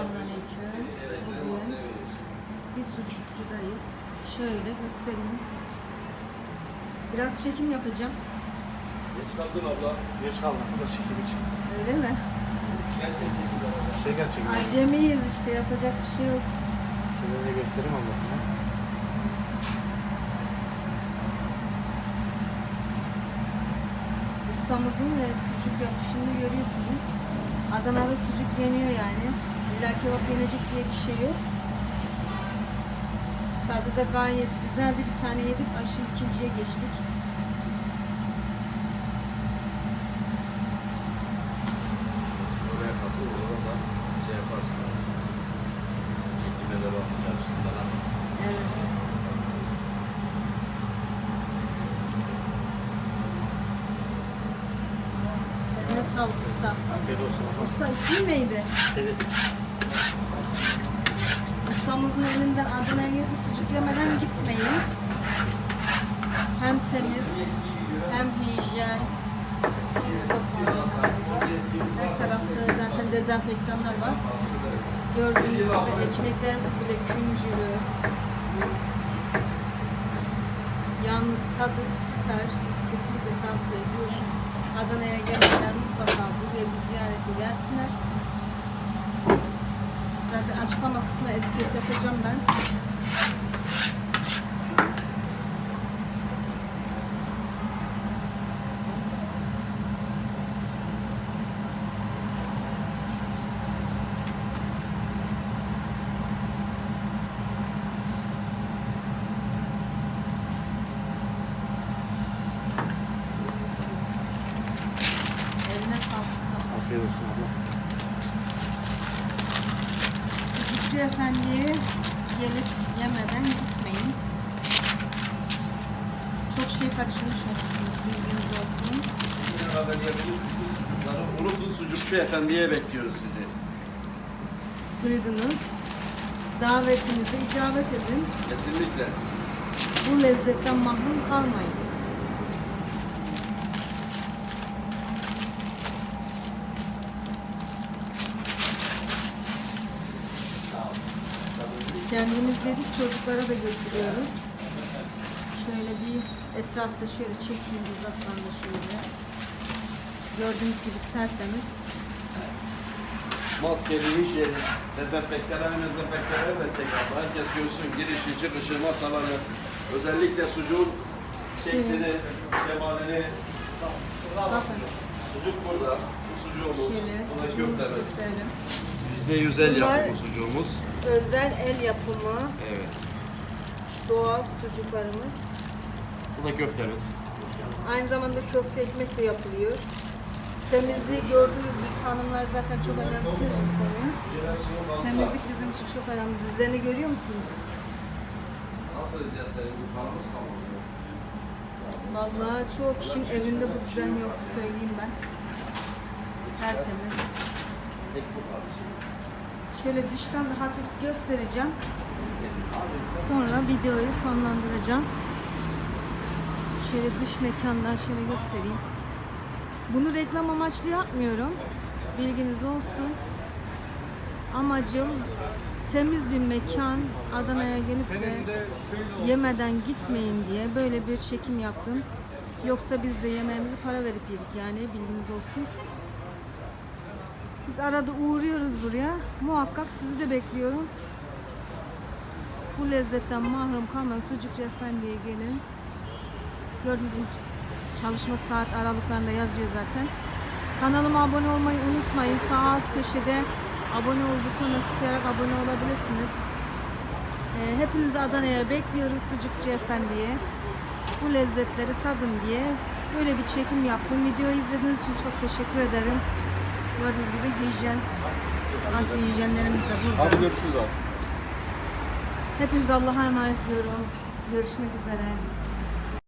Selamünaleyküm. Bugün bir sucukçudayız. Şöyle göstereyim. Biraz çekim yapacağım. Geç kaldın abla. Geç kalma. Bu da çekim için. Öyle mi? Şeker çekim. Acemiyiz işte yapacak bir şey yok. Şöyle de göstereyim ablasına. Ustamızın e, sucuk yapışını görüyorsunuz. Adana'da sucuk yeniyor yani. Kebap yenecek diye bir şey yok. Da gayet güzeldi. Bir tane yedik. Ay şimdi ikinciye geçtik. Oraya kalsın orada şey yaparsınız. Çekime de bakacağım üstünde nasıl. Evet. Ne sağlık usta. Afiyet olsun. Usta ismin neydi? Evet. Ustamızın elinden adına yedi sucuk yemeden gitmeyin. Hem temiz, hem hijyen. Her tarafta zaten dezenfektanlar var. Gördüğünüz gibi ekmeklerimiz bile küncülü. Yalnız tadı süper. Kesinlikle tavsiye ediyorum. Adana'ya gelenler mutlaka buraya bir ziyarete gelsinler. Zaten açıklama kısmına etiket yapacağım ben. Eline sağlık. Afiyet olsun abla. Sucukçu efendiye gelip yemeden gitmeyin. Çok şey kaçırmış olursunuz. Bilginiz olsun. Bugüne kadar yediğiniz bütün sucukları unutun sucukçu efendiye bekliyoruz sizi. Duydunuz. Davetinize icabet edin. Kesinlikle. Bu lezzetten mahrum kalmayın. Kendimiz dedik çocuklara da götürüyoruz. Şöyle bir etrafta şöyle çekeyim uzaktan da şöyle. Gördüğünüz gibi tertemiz. Maskeli, hijyeni, dezenfekteler, dezenfekteler de çek abla. Herkes görsün girişi, çıkışı, masaları. Özellikle sucuğun şeklini, şemalini. Bakın Sucuk burada. Bu sucuğumuz. şöyle Bu da sucuğumuzu köftemiz. gösterelim. Bizde yüzel Bunlar- yapımı sucuğumuz. Özel el yapımı Evet. doğal sucuklarımız. Bu da köftemiz. Aynı zamanda köfte ekmek de yapılıyor. Temizliği gördüğünüz biz hanımlar zaten çok önemsiyoruz bu konuyu. Temizlik bizim için çok önemli. Düzeni görüyor musunuz? Nasıl edeceğiz senin bu paramız kalmadı. Vallahi çoğu kişinin evinde bu düzen yok söyleyeyim ben. Tertemiz. Şöyle dıştan da hafif göstereceğim. Sonra videoyu sonlandıracağım. Şöyle dış mekandan şöyle göstereyim. Bunu reklam amaçlı yapmıyorum. Bilginiz olsun. Amacım temiz bir mekan Adana'ya gelip de yemeden gitmeyin diye böyle bir çekim yaptım. Yoksa biz de yemeğimizi para verip yedik yani bilginiz olsun. Biz arada uğruyoruz buraya. Muhakkak sizi de bekliyorum. Bu lezzetten mahrum kalmayın. Sucukçu Efendi'ye gelin. Gördüğünüz gibi çalışma saat aralıklarında yazıyor zaten. Kanalıma abone olmayı unutmayın. Sağ alt köşede abone ol butonuna tıklayarak abone olabilirsiniz. Ee, hepinizi Adana'ya bekliyoruz Sucukçu Efendi'ye. Bu lezzetleri tadın diye böyle bir çekim yaptım. Videoyu izlediğiniz için çok teşekkür ederim. Gördüğünüz gibi hijyen, anti hijyenlerimiz de burada. Abi görüşürüz abi. Hepinize Allah'a emanet ediyorum. Görüşmek üzere.